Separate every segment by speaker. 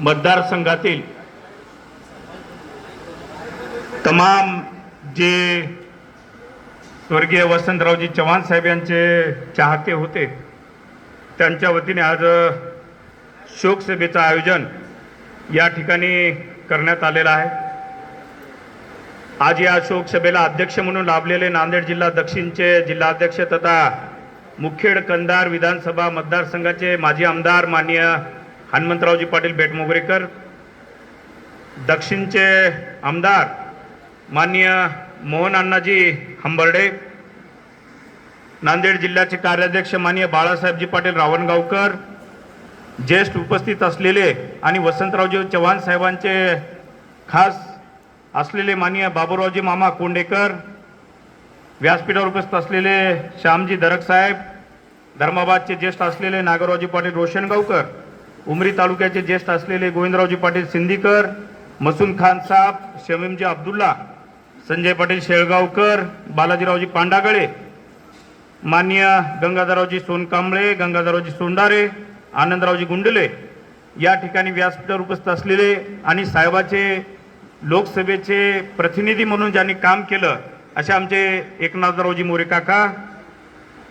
Speaker 1: मतदारसंघातील तमाम जे स्वर्गीय वसंतरावजी चव्हाण साहेब यांचे चाहते होते त्यांच्या वतीने आज शोकसभेचं आयोजन या ठिकाणी करण्यात आलेलं आहे. आज या शोकसभेला अध्यक्ष म्हणून लाभलेले नांदेड जिल्हा दक्षिणचे जिल्हाध्यक्ष तथा मुखेड कंधार विधानसभा मतदारसंघाचे माजी आमदार माननीय हनुमंतरावजी पाटील बेटमोगरेकर दक्षिणचे आमदार माननीय मोहन अण्णाजी हंबर्डे नांदेड जिल्ह्याचे कार्याध्यक्ष माननीय बाळासाहेबजी पाटील रावणगावकर ज्येष्ठ उपस्थित असलेले आणि वसंतरावजी चव्हाण साहेबांचे खास असलेले माननीय बाबूरावजी मामा कोंडेकर व्यासपीठावर उपस्थित असलेले श्यामजी दरक साहेब धर्माबादचे ज्येष्ठ असलेले नागरावजी पाटील रोशनगावकर उमरी तालुक्याचे ज्येष्ठ असलेले गोविंदरावजी पाटील सिंदीकर मसून खान साहेब शमीमजी अब्दुल्ला संजय पाटील शेळगावकर बालाजीरावजी पांडागळे मान्य गंगाधररावजी सोनकांबळे गंगाधररावजी सोंडारे आनंदरावजी गुंडले या ठिकाणी व्यासपीठावर उपस्थित असलेले आणि साहेबाचे लोकसभेचे प्रतिनिधी म्हणून ज्यांनी काम केलं असे आमचे एकनाथरावजी मोरे काका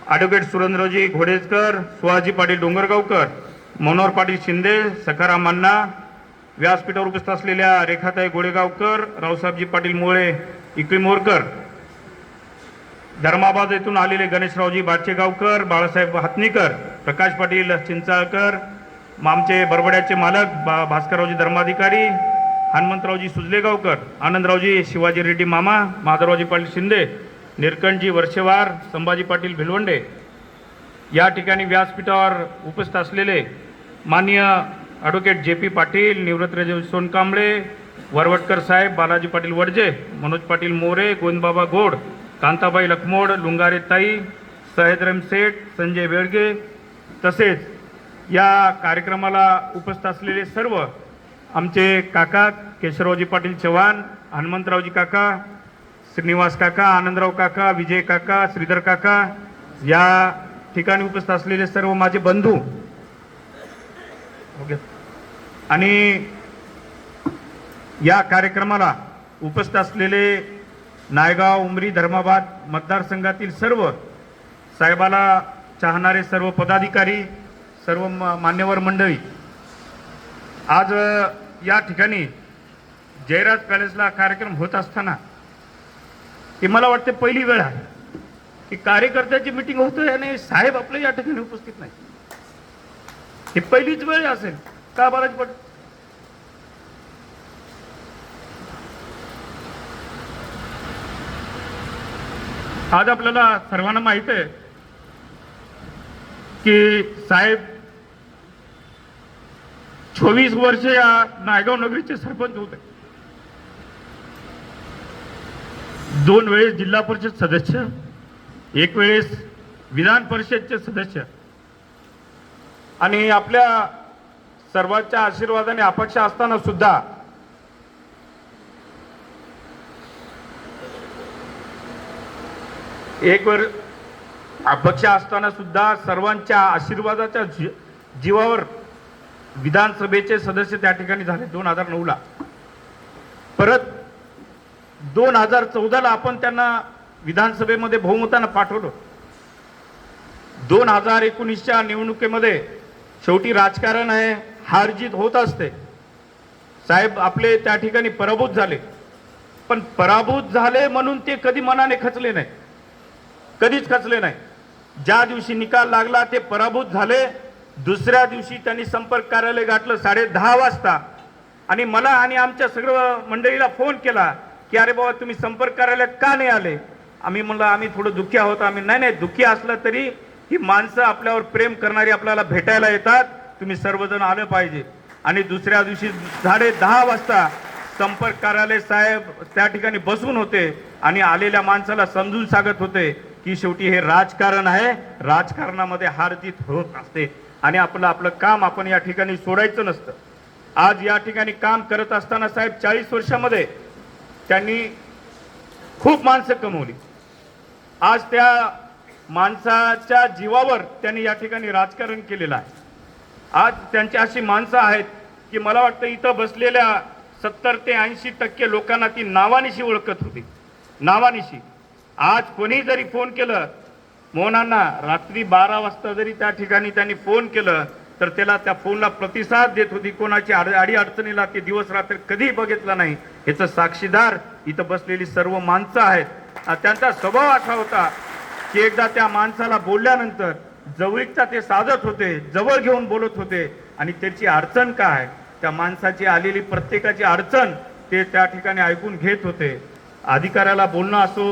Speaker 1: ॲडव्होकेट सुरेंद्रजी घोडेजकर सुहाजी पाटील डोंगरगावकर मनोहर पाटील शिंदे सखाराम अण्णा व्यासपीठावर उपस्थित असलेल्या रेखाताई गोळेगावकर रावसाहेबजी पाटील मोळे इकळीमोरकर धर्माबाद येथून आलेले गणेशरावजी बाचेगावकर बाळासाहेब हातनीकर प्रकाश पाटील चिंचाळकर आमचे बरबड्याचे मालक बा भास्कररावजी धर्माधिकारी हनुमंतरावजी सुजलेगावकर आनंदरावजी शिवाजी रेड्डी मामा माधवरावजी पाटील शिंदे निरकंठजी वर्षेवार संभाजी पाटील भिलवंडे. या ठिकाणी व्यासपीठावर उपस्थित असलेले माननीय ॲडव्होकेट जे पी पाटील निवृत्त सोनकांबळे वरवटकर साहेब बालाजी पाटील वडजे मनोज पाटील मोरे गोविंदबाबा गोड कांताबाई लखमोड लुंगारे ताई सहेदरम सेठ संजय बेळगे तसेच या कार्यक्रमाला उपस्थित असलेले सर्व आमचे काका केशवरावजी पाटील चव्हाण हनुमंतरावजी काका श्रीनिवास काका आनंदराव काका विजय काका श्रीधर काका या ठिकाणी उपस्थित असलेले सर्व माझे बंधू ओके. आणि या कार्यक्रमाला उपस्थित असलेले नायगाव उमरी धर्माबाद मतदारसंघातील सर्व साहेबाला चाहणारे सर्व पदाधिकारी सर्व मान्यवर मंडळी आज या ठिकाणी जयराज पॅलेसला कार्यक्रम होत असताना ती मला वाटते पहिली वेळ आहे की कार्यकर्त्याची मिटिंग होतोय आणि साहेब आपले या ठिकाणी उपस्थित नाही ही पहिलीच वेळ असेल. का बराच पट आज आपल्याला सर्वांना माहीत आहे की साहेब चोवीस वर्ष या नायगाव नगरीचे सरपंच होते. दोन वेळेस जिल्हा परिषद सदस्य एक वेळेस विधान परिषदचे सदस्य. आणि आपल्या सर्वांच्या आशीर्वादाने अपक्ष असताना सुद्धा एक वर अपक्ष असताना सुद्धा सर्वांच्या आशीर्वादाच्या जी- जीवावर विधानसभेचे सदस्य त्या ठिकाणी झाले दोन हजार नऊला. परत दोन हजार चौदाला आपण त्यांना विधानसभेमध्ये बहुमतानं पाठवलं. दोन हजार एकोणीसच्या निवडणुकीमध्ये शेवटी राजकारण आहे हारजीत होत असते. साहेब आपले त्या ठिकाणी पराभूत झाले. पण पराभूत झाले म्हणून ते कधी मनाने खचले नाही. कधीच खचले नाही. ज्या दिवशी निकाल लागला ते पराभूत झाले. दुसऱ्या दिवशी त्यांनी संपर्क कार्यालय गाठलं साडे दहा वाजता. आणि मला आणि आमच्या सगळं मंडळीला फोन केला की अरे बाबा तुम्ही संपर्क कार्यालयात का नाही आले? आम्ही म्हणलं आम्ही थोडं दुःखी आहोत. आम्ही नाही नाही दुःखी असलं तरी ही माणसं आपल्यावर प्रेम करणारी आपल्याला भेटायला येतात. तुम्ही सर्वजण आलं पाहिजे. आणि दुसऱ्या दिवशी साडे दहा वाजता संपर्क कार्यालय साहेब त्या ठिकाणी बसून होते आणि आलेल्या माणसाला समजून सांगत होते की शेवटी हे राजकारण आहे. राजकारणामध्ये हार जीत होत असते. आणि आपलं आपलं काम आपण या ठिकाणी सोडायचं नसतं. आज या ठिकाणी काम करत असताना साहेब चाळीस वर्षामध्ये त्यांनी खूप माणसं कमवली. आज त्या माणसाच्या जीवावर त्यांनी या ठिकाणी राजकारण केलेलं आहे. आज त्यांची अशी माणसं आहेत की मला वाटतं इथं बसलेल्या सत्तर ते ऐंशी टक्के लोकांना ती नावानिशी ओळखत होती. नावानिशी. आज कोणी जरी फोन केलं मोहनांना रात्री बारा वाजता जरी त्या ठिकाणी त्यांनी फोन केलं तर त्याला त्या फोनला प्रतिसाद देत होती. कोणाची अड अडचणीला ते दिवस रात्र कधीही बघितलं नाही. ह्याचं साक्षीदार इथं बसलेली सर्व माणसं आहेत. त्यांचा स्वभाव असा होता की एकदा त्या माणसाला बोलल्यानंतर जवळीकता ते साधत होते जवळ घेऊन बोलत होते. आणि त्याची अडचण काय? त्या माणसाची आलेली प्रत्येकाची अडचण ते त्या ठिकाणी ऐकून घेत होते. अधिकाऱ्याला बोलणं असो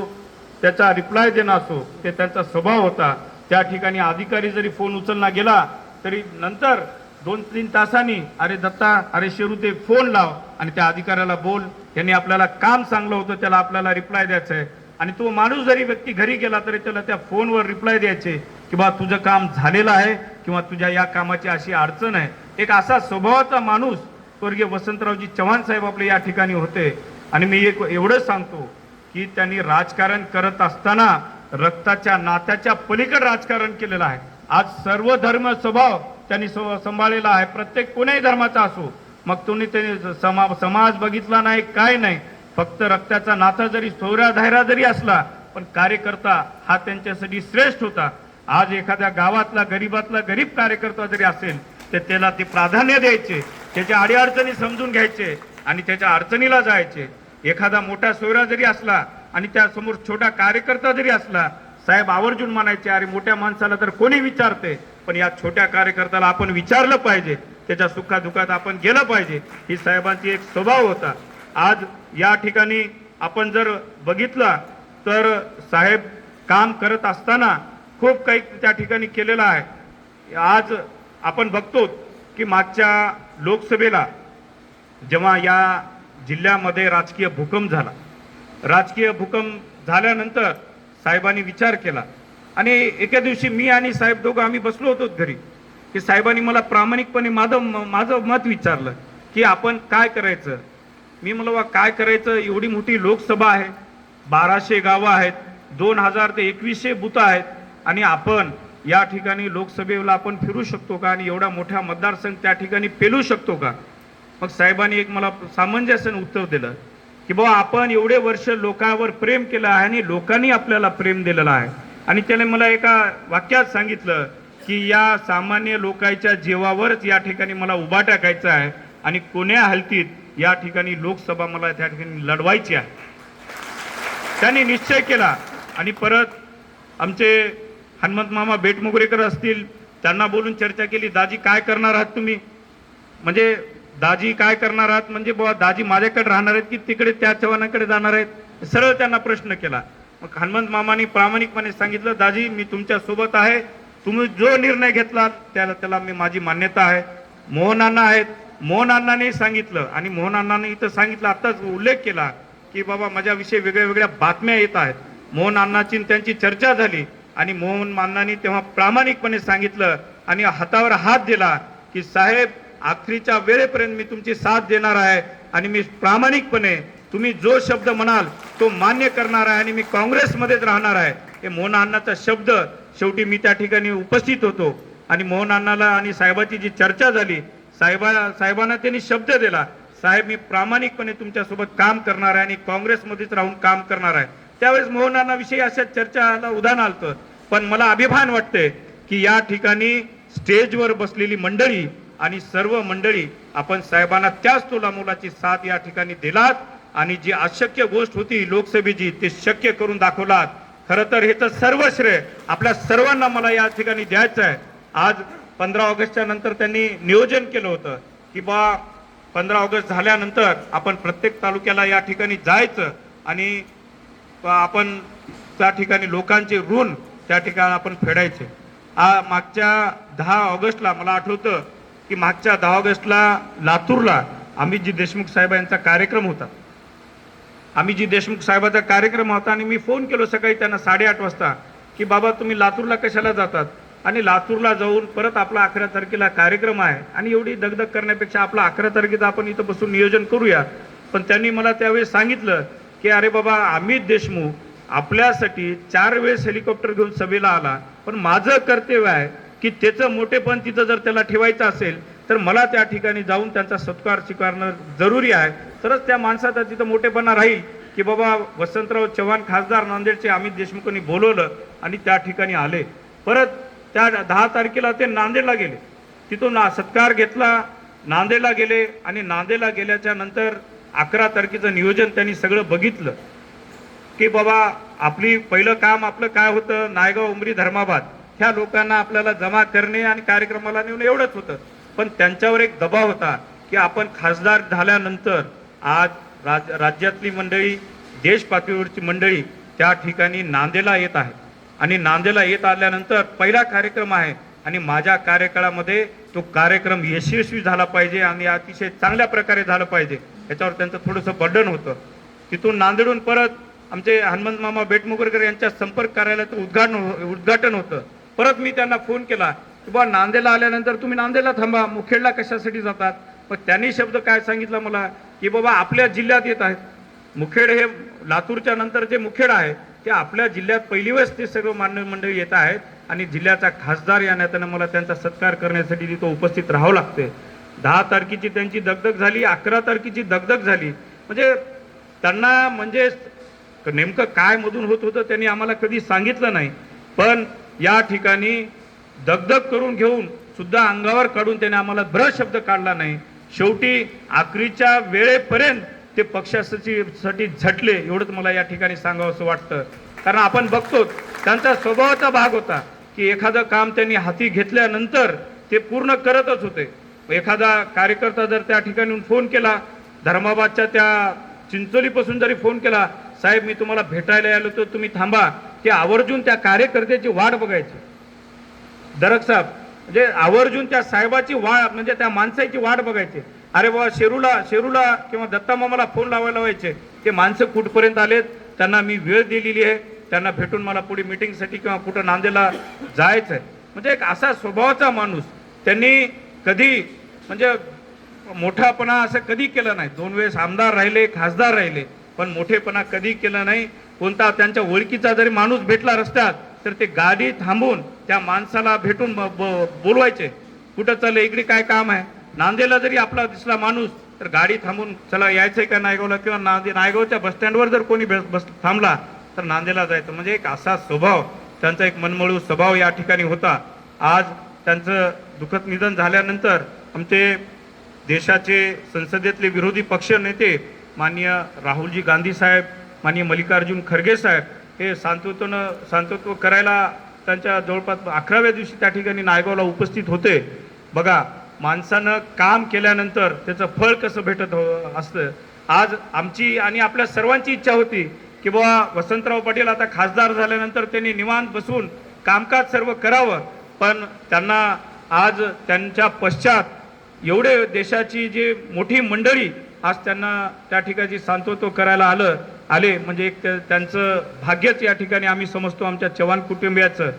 Speaker 1: त्याचा रिप्लाय देणं असो ते त्यांचा स्वभाव होता. त्या ठिकाणी अधिकारी जरी फोन उचलला गेला तरी नंतर दोन तीन तासांनी अरे दत्ता अरे शेरू ते फोन लाव. आणि त्या अधिकाऱ्याला बोल. यांनी आपल्याला काम चांगलं होतं त्याला आपल्याला रिप्लाय द्यायचं आहे. आणि तो माणूस जरी व्यक्ती घरी गेला तरी त्याला त्या फोनवर रिप्लाय द्यायचे की बा तुझं काम झालेलं आहे किंवा तुझ्या या कामाची अशी अडचण आहे. एक असा स्वभावाचा माणूस स्वर्गीय वसंतरावजी चव्हाण साहेब आपले या ठिकाणी होते. आणि मी एक एवढं सांगतो की त्यांनी राजकारण करत असताना रक्ताच्या नात्याच्या पलीकडे राजकारण केलेलं आहे. आज सर्व धर्म स्वभाव त्यांनी सांभाळलेला आहे. प्रत्येक कोण्याही धर्माचा असो मग तुम्ही ते समा समाज बघितला नाही काय नाही. फक्त रक्ताचा नाता जरी सोहरा धायरा जरी असला पण कार्यकर्ता हा त्यांच्यासाठी श्रेष्ठ होता. आज एखाद्या गावातला गरीबातला गरीब कार्यकर्ता जरी असेल तर त्याला ते प्राधान्य द्यायचे त्याच्या अडीअडचणी समजून घ्यायचे आणि त्याच्या अडचणीला जायचे. एखादा मोठा सोयरा जरी असला आणि त्यासमोर छोटा कार्यकर्ता जरी असला साहेब आवर्जून म्हणायचे अरे मोठ्या माणसाला तर कोणी विचारते? पण या छोट्या कार्यकर्त्याला आपण विचारलं पाहिजे. त्याच्या सुखादुखात आपण गेलं पाहिजे. ही साहेबांची एक स्वभाव होता. आज या ठिकाणी आपण जर बघितलं तर साहेब काम करत असताना खूप काही त्या ठिकाणी केलेलं आहे. आज आपण बघतो की मागच्या लोकसभेला जेव्हा या जिल्ह्यामध्ये राजकीय भूकंप झाला. राजकीय भूकंप झाल्यानंतर साहेबांनी विचार केला. आणि एके दिवशी मी आणि साहेब दोघं आम्ही बसलो होतो घरी. की साहेबांनी मला प्रामाणिकपणे माझं माझं मत विचारलं की आपण काय करायचं? मी म्हणलं बा काय करायचं? एवढी मोठी लोकसभा आहे. बाराशे गावं आहेत. दोन हजार ते एकवीसशे बुथं आहेत. आणि आपण या ठिकाणी लोकसभेला आपण फिरू शकतो का? आणि एवढा मोठा मतदारसंघ त्या ठिकाणी पेलू शकतो का? मग साहेबांनी एक मला सामंजस्यानं उत्तर दिलं की बाबा आपण एवढे वर्ष लोकांवर प्रेम केलं आहे आणि लोकांनी आपल्याला प्रेम दिलेलं आहे. आणि त्याने मला एका वाक्यात सांगितलं की या सामान्य लोकांच्या जीवावरच या ठिकाणी मला उभा टाकायचा आहे आणि कोण्या हलतीत या ठिकाणी लोकसभा मला त्या ठिकाणी लढवायची आहे. त्यांनी निश्चय केला आणि परत आमचे हनुमंत मामा बेटमुगरेकर असतील त्यांना बोलून चर्चा केली दाजी काय करणार आहात तुम्ही? म्हणजे दाजी काय करणार आहात? म्हणजे बुवा दाजी माझ्याकडे राहणार आहेत की तिकडे त्या चव्हाणांकडे जाणार आहेत? सरळ त्यांना प्रश्न केला. मग हनुमंत मामानी प्रामाणिकपणे सांगितलं दाजी मी तुमच्यासोबत आहे. तुम्ही जो निर्णय घेतला त्याला त्याला मी माझी मान्यता आहे. मोहन अण्णा आहेत. मोहन अण्णाने सांगितलं आणि मोहन अण्णाने इथं सांगितलं आत्ताच उल्लेख केला की बाबा माझ्याविषयी वेगळ्या वेगळ्या बातम्या येत आहेत. मोहन अण्णाची त्यांची चर्चा झाली आणि मोहन अण्णांनी तेव्हा प्रामाणिकपणे सांगितलं आणि हातावर हात दिला की साहेब आखरीच्या वेळेपर्यंत मी तुमची साथ देणार आहे आणि मी प्रामाणिकपणे तुम्ही जो शब्द म्हणाल तो मान्य करणार आहे आणि मी काँग्रेसमध्येच राहणार आहे. हे मोहन अण्णाचा शब्द शेवटी मी त्या ठिकाणी उपस्थित होतो. आणि मोहन अण्णाला आणि साहेबाची जी चर्चा झाली साहेबा साहेबांना त्यांनी शब्द दिला साहेब मी प्रामाणिकपणे तुमच्यासोबत काम करणार आहे आणि काँग्रेसमध्येच राहून काम करणार आहे. त्यावेळेस मोहन अण्णाविषयी अशा चर्चाला उदाहरण आलतं. पण मला अभिमान वाटते की या ठिकाणी स्टेजवर बसलेली मंडळी आणि सर्व मंडळी आपण साहेबांना त्याच तोलामोलाची साथ या ठिकाणी दिलात आणि जी अशक्य गोष्ट होती लोकसभेची ते शक्य करून दाखवलात. खरं तर ह्याचं सर्व श्रेय आपल्या सर्वांना मला या ठिकाणी द्यायचं आहे. आज पंधरा ऑगस्टच्या नंतर त्यांनी नियोजन केलं होतं की बा पंधरा ऑगस्ट झाल्यानंतर आपण प्रत्येक तालुक्याला या ठिकाणी जायचं आणि आपण त्या ठिकाणी लोकांचे ऋण त्या ठिकाणी आपण फेडायचे. आ मागच्या दहा ऑगस्टला मला आठवतं की मागच्या दहा ऑगस्टला लातूरला अमितजी देशमुख साहेब यांचा कार्यक्रम होता. अमितजी देशमुख साहेबाचा कार्यक्रम होता आणि मी फोन केलो सकाळी त्यांना साडेआठ वाजता की बाबा तुम्ही लातूरला कशाला जातात? आणि लातूरला जाऊन परत आपला अकरा तारखेला कार्यक्रम आहे आणि एवढी दगदग करण्यापेक्षा आपला अकरा तारखेचा आपण इथं बसून नियोजन करूया. पण त्यांनी मला त्यावेळेस सांगितलं की अरे बाबा अमित देशमुख आपल्यासाठी चार वेळेस हेलिकॉप्टर घेऊन सभेला आला पण माझं कर्तव्य आहे की त्याचं मोठेपण तिथं जर त्याला ठेवायचं असेल तर मला त्या ठिकाणी जाऊन त्यांचा सत्कार स्वीकारणं जरुरी आहे. तरच त्या माणसाचा तिथं मोठेपणा राहील की बाबा वसंतराव चव्हाण खासदार नांदेडचे अमित देशमुखांनी बोलवलं आणि त्या ठिकाणी आले. परत त्या दहा तारखेला ते नांदेडला गेले. तिथून ना सत्कार घेतला नांदेडला गेले आणि नांदेडला गेल्याच्यानंतर अकरा तारखेचं नियोजन त्यांनी सगळं बघितलं. की बाबा आपली पहिलं काम आपलं काय होतं? नायगाव उमरी धर्माबाद. ह्या लोकांना आपल्याला जमा करणे आणि कार्यक्रमाला नेऊन एवढंच होतं. पण त्यांच्यावर एक दबाव होता की आपण खासदार झाल्यानंतर आज राज राज्यातली मंडळी देश पातळीवरची मंडळी त्या ठिकाणी नांदेला येत आहे. आणि नांदेला येत आल्यानंतर पहिला कार्यक्रम आहे आणि माझ्या कार्यकाळामध्ये तो कार्यक्रम यशस्वी झाला पाहिजे आणि अतिशय चांगल्या प्रकारे झालं पाहिजे. याच्यावर त्यांचं थोडंसं बर्डन होतं. तिथून नांदेडून परत आमचे हनुमंत मामा बेटमुगरकर यांच्या संपर्क कार्यालयाचं उद्घाटन हो- उद्घाटन होतं. परत मी त्यांना फोन केला की बा नांदेला आल्यानंतर तुम्ही नांदेडला थांबा मुखेडला कशासाठी जातात? मग त्यांनी शब्द काय सांगितला मला? की बाबा आपल्या जिल्ह्यात येत आहेत. मुखेड हे लातूरच्या नंतर जे मुखेड आहे ते आपल्या जिल्ह्यात पहिली वेळेस ते सर्व मान्य मंडळी येत आहेत आणि जिल्ह्याचा खासदार या नात्यानं मला त्यांचा सत्कार करण्यासाठी तिथं उपस्थित राहावं लागते. दहा तारखेची त्यांची दगदग झाली अकरा तारखेची दगदग झाली. म्हणजे त्यांना म्हणजे नेमकं काय मधून होत होतं त्यांनी आम्हाला कधी सांगितलं नाही. पण या ठिकाणी दगदग करून घेऊन सुद्धा अंगावर काढून त्याने आम्हाला ब्र शब्द काढला नाही. शेवटी आखरीच्या वेळेपर्यंत ते पक्षासाठी साठी झटले एवढंच मला या ठिकाणी सांगावं असं वाटतं. कारण आपण बघतो त्यांचा स्वभावाचा भाग होता की एखादं काम त्यांनी हाती घेतल्यानंतर ते पूर्ण करतच होते. एखादा कार्यकर्ता जर त्या ठिकाणी फोन केला धर्माबादच्या त्या चिंचोलीपासून जरी फोन केला साहेब मी तुम्हाला भेटायला आलो तर तुम्ही थांबा ते आवर्जून त्या कार्यकर्त्याची वाट बघायची. दरक साहेब म्हणजे आवर्जून त्या साहेबाची वाट म्हणजे त्या माणसाची वाट बघायची. अरे बाबा शेरूला शेरूला किंवा दत्ता मामाला फोन लावायला व्हायचे. ते माणसं कुठपर्यंत आलेत? त्यांना मी वेळ दिलेली आहे. त्यांना भेटून मला पुढे मिटिंगसाठी किंवा कुठं नांदेला जायचं आहे. म्हणजे एक असा स्वभावाचा माणूस. त्यांनी कधी म्हणजे मोठापणा असं कधी केलं नाही. दोन वेळेस आमदार राहिले खासदार राहिले पण मोठेपणा कधी केलं नाही. कोणता त्यांच्या ओळखीचा जरी माणूस भेटला रस्त्यात तर ते गाडी थांबून त्या माणसाला भेटून ब- ब- बोलवायचे. कुठं चाललं इकडे काय काम आहे? नांदेला जरी आपला दिसला माणूस तर गाडी थांबून चला यायचंय का नायगावला? किंवा नांदे नायगावच्या बस स्टँडवर जर कोणी बस थांबला तर नांदेला जायचं. म्हणजे एक असा स्वभाव त्यांचा एक मनमळू स्वभाव या ठिकाणी होता. आज त्यांचं दुःखद निधन झाल्यानंतर आमचे देशाचे संसदेतले विरोधी पक्ष नेते माननीय राहुलजी गांधी साहेब माननीय मल्लिकार्जुन खरगे साहेब हे सांतत्वनं सांत्वत्व करायला त्यांच्या जवळपास अकराव्या दिवशी त्या ठिकाणी नायगावला उपस्थित होते. बघा माणसानं काम केल्यानंतर त्याचं फळ कसं भेटत हो असतं. आज आमची आणि आपल्या सर्वांची इच्छा होती की बाबा वसंतराव पाटील आता खासदार झाल्यानंतर त्यांनी निवांत बसून कामकाज सर्व करावं. पण त्यांना आज त्यांच्या पश्चात एवढे देशाची जी मोठी मंडळी आज त्यांना त्या ठिकाणी सांत्वत्व करायला आलं आले. म्हणजे एक त्यांचं भाग्यच या ठिकाणी आम्ही समजतो आमच्या चव्हाण कुटुंबियाचं.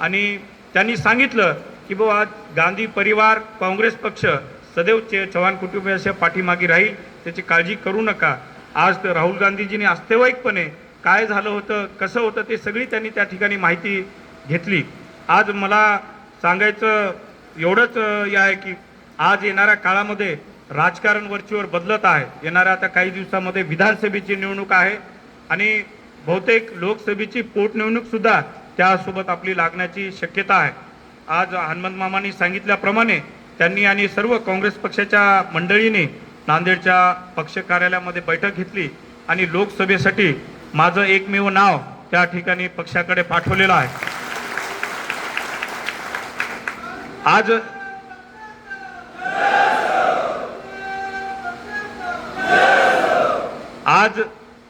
Speaker 1: आणि त्यांनी सांगितलं की बाबा गांधी परिवार काँग्रेस पक्ष सदैव चे चव्हाण कुटुंबियाच्या पाठीमागे राहील. त्याची काळजी करू नका. आज तर राहुल गांधीजींनी वास्तविकपणे काय झालं होतं कसं होतं ते सगळी त्यांनी त्या ठिकाणी माहिती घेतली. आज मला सांगायचं एवढंच या हे आहे की आज येणाऱ्या काळामध्ये राजकारण वरचीवर बदलत आहे. येणाऱ्या आता काही दिवसामध्ये विधानसभेची निवडणूक आहे आणि बहुतेक लोकसभेची पोटनिवडणूकसुद्धा त्यासोबत आपली लागण्याची शक्यता आहे. आज हनुमंत मामांनी सांगितल्याप्रमाणे त्यांनी आणि सर्व काँग्रेस पक्षाच्या मंडळीने नांदेडच्या पक्ष कार्यालयामध्ये बैठक घेतली आणि लोकसभेसाठी माझं एकमेव नाव त्या ठिकाणी पक्षाकडे पाठवलेलं आहे. आज आज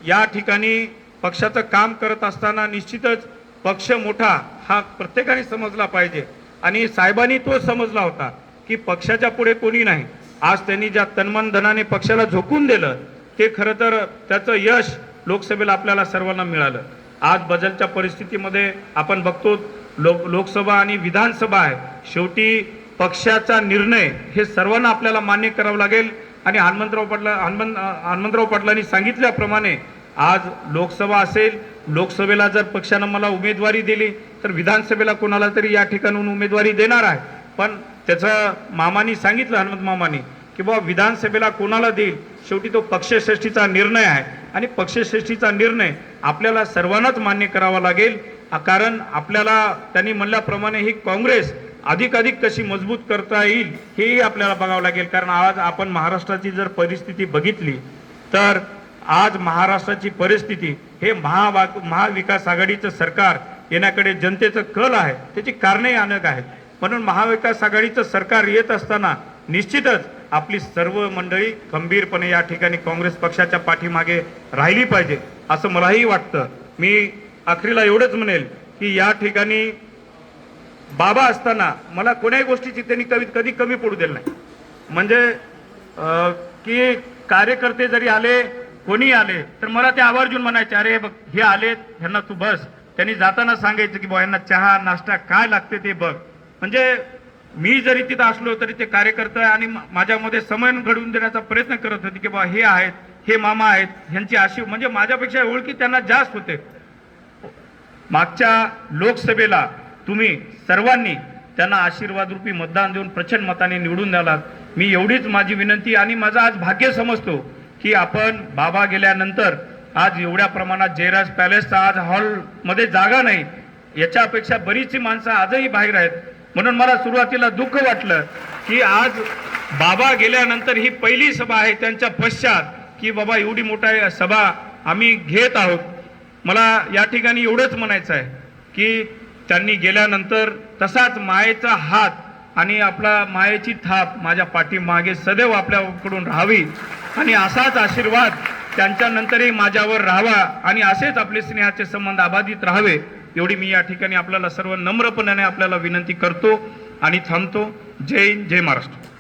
Speaker 1: या ठिकाणी पक्षाचं काम करत असताना निश्चितच पक्ष मोठा हा प्रत्येकाने समजला पाहिजे. आणि साहेबांनी तो समजला होता की पक्षाच्या पुढे कोणी नाही. आज त्यांनी ज्या तन्मन धनाने पक्षाला झोकून दिलं ते खरं तर त्याचं यश लोकसभेला आपल्याला सर्वांना मिळालं. आज बदलच्या परिस्थितीमध्ये आपण बघतो लोक लोकसभा आणि विधानसभा आहे. शेवटी पक्षाचा निर्णय हे सर्वांना आपल्याला मान्य करावं लागेल. आणि हनुमंतराव पाटला हनुमंत हनुमंतराव पाटलांनी सांगितल्याप्रमाणे आज लोकसभा असेल लोकसभेला जर पक्षानं मला उमेदवारी दिली तर विधानसभेला कोणाला तरी या ठिकाणून उमेदवारी देणार आहे. पण त्याचं मामानी सांगितलं हनुमंत मामानी की बाबा विधानसभेला कोणाला देईल? शेवटी तो पक्षश्रेष्ठीचा निर्णय आहे. आणि पक्षश्रेष्ठीचा निर्णय आपल्याला सर्वांनाच मान्य करावा लागेल. कारण आपल्याला त्यांनी म्हणल्याप्रमाणे ही काँग्रेस अधिकाधिक कशी मजबूत करता येईल हेही आपल्याला बघावं लागेल. कारण आज आपण महाराष्ट्राची जर परिस्थिती बघितली तर आज महाराष्ट्राची परिस्थिती हे महावा महाविकास आघाडीचं सरकार येण्याकडे जनतेचं कल आहे त्याची कारणे अनेक आहेत. म्हणून महाविकास आघाडीचं सरकार येत असताना निश्चितच आपली सर्व मंडळी खंबीरपणे या ठिकाणी काँग्रेस पक्षाच्या पाठीमागे राहिली पाहिजे असं मलाही वाटतं. मी अखेरीला एवढंच म्हणेल की या ठिकाणी बाबा असताना मला कोण्याही गोष्टीची त्यांनी कवी कधी कमी पडू दिलं नाही. म्हणजे की कार्यकर्ते जरी आले कोणी आले तर मला ते आवर्जून म्हणायचे अरे बघ हे आलेत ह्यांना तू बस. त्यांनी जाताना सांगायचं की बा यांना चहा नाश्ता काय लागते ते बघ. म्हणजे मी जरी तिथं असलो तरी ते कार्यकर्ते आणि माझ्यामध्ये समन्वय घडवून देण्याचा प्रयत्न करत होते की बा हे आहेत हे मामा आहेत ह्यांची अशी म्हणजे माझ्यापेक्षा ओळखी त्यांना जास्त होते. मागच्या लोकसभेला तुम्ही सर्वांनी त्यांना आशीर्वाद रूपी मतदान देऊन प्रचंड मताने निवडून द्यालात. मी एवढीच माझी विनंती आणि माझं आज भाग्य समजतो की आपण बाबा गेल्यानंतर आज एवढ्या प्रमाणात जयराज पॅलेसचा आज हॉलमध्ये जागा नाही. याच्यापेक्षा बरीचशी माणसं आजही बाहेर आहेत. म्हणून मला सुरुवातीला दुःख वाटलं की आज बाबा गेल्यानंतर ही पहिली सभा आहे त्यांच्या पश्चात की बाबा एवढी मोठा सभा आम्ही घेत आहोत. मला या ठिकाणी एवढंच म्हणायचं आहे की त्यांनी गेल्यानंतर तसाच मायेचा हात आणि आपला मायेची थाप माझ्या पाठीमागे सदैव आपल्याकडून राहावी आणि असाच आशीर्वाद त्यांच्यानंतरही माझ्यावर राहावा आणि असेच आपले स्नेहाचे संबंध अबाधित राहावे एवढी मी या ठिकाणी आपल्याला सर्व नम्रपणाने आपल्याला विनंती करतो आणि थांबतो. जय हिंद जय महाराष्ट्र.